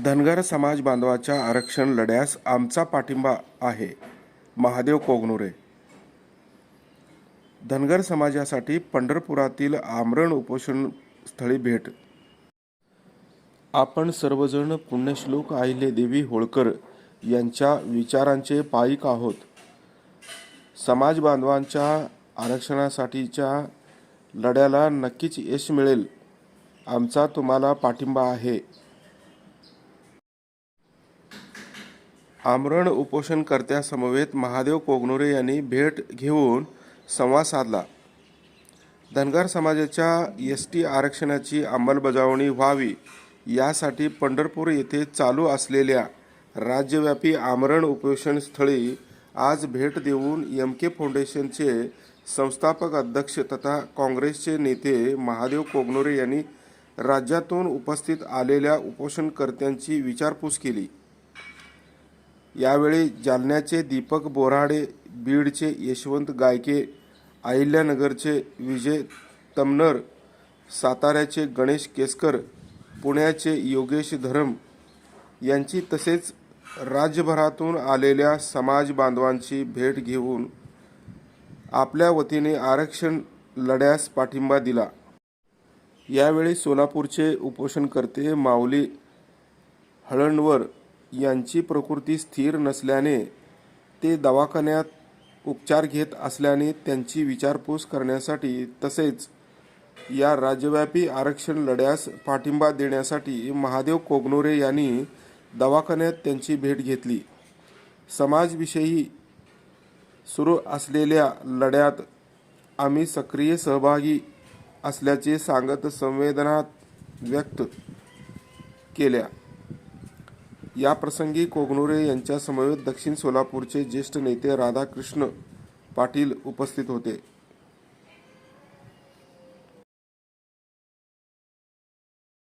धनगर समाज बांधवाच्या आरक्षण लढ्यास आमचा पाठिंबा आहे. महादेव कोगनुरे. धनगर समाजासाठी पंढरपुरातील आमरण उपोषण स्थळी भेट. आपण सर्वजण पुण्यश्लोक आहिले देवी होळकर यांच्या विचारांचे पायिक आहोत. समाज बांधवांच्या आरक्षणासाठीच्या लढ्याला नक्कीच यश मिळेल. आमचा तुम्हाला पाठिंबा आहे. आमरण उपोषणकर्त्यासमवेत महादेव कोगनोरे यांनी भेट घेऊन संवाद साधला. धनगर समाजाच्या एस टी आरक्षणाची अंमलबजावणी व्हावी यासाठी पंढरपूर येथे चालू असलेल्या राज्यव्यापी आमरण उपोषण स्थळी आज भेट देऊन एम के फाउंडेशनचे संस्थापक अध्यक्ष तथा काँग्रेसचे नेते महादेव कोगनोरे यांनी राज्यातून उपस्थित आलेल्या उपोषणकर्त्यांची विचारपूस केली. यावेळी जालन्याचे दीपक बोराडे बीडचे यशवंत गायके अहिल्यानगरचे विजय तमनर साताऱ्याचे गणेश केसकर पुण्याचे योगेश धरम यांची तसेच राज्यभरातून आलेल्या समाज बांधवांची भेट घेऊन आपल्या वतीने आरक्षण लढ्यास पाठिंबा दिला. यावेळी सोलापूरचे उपोषणकर्ते माऊली हळणवर यांची प्रकृती स्थिर नसल्याने ते दवाखान्यात उपचार घेत असल्याने त्यांची विचारपूस करण्यासाठी तसेच या राज्यव्यापी आरक्षण लढ्यास पाठिंबा देण्यासाठी महादेव कोगनोरे यांनी दवाखान्यात त्यांची भेट घेतली. समाजविषयी सुरू असलेल्या लढ्यात आम्ही सक्रिय सहभागी असल्याचे सांगत संवेदना व्यक्त केल्या. याप्रसंगी कोगनुरे यांच्यासमवेत दक्षिण सोलापूरचे ज्येष्ठ नेते राधाकृष्ण पाटील उपस्थित होते.